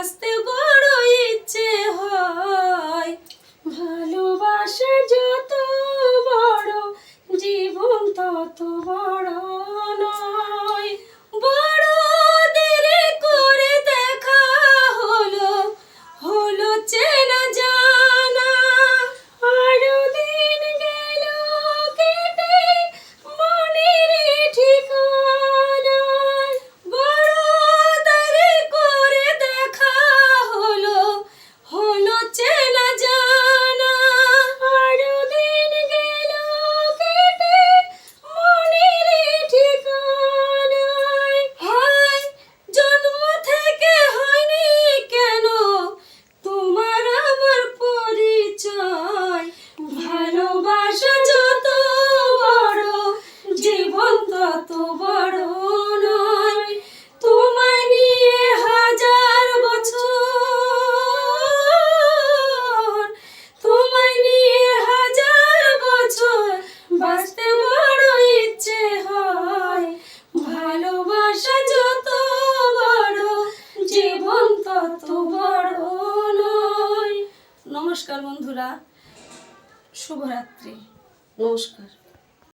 বাঁচতে বড় ইচ্ছে হয়। ভালোবাসা যত বড়, জীবন তত বড় নয়। বড় দেরি করে দেখা হলো হলো চেনা নমস্কার বন্ধুরা শুভরাত্রি। নমস্কার।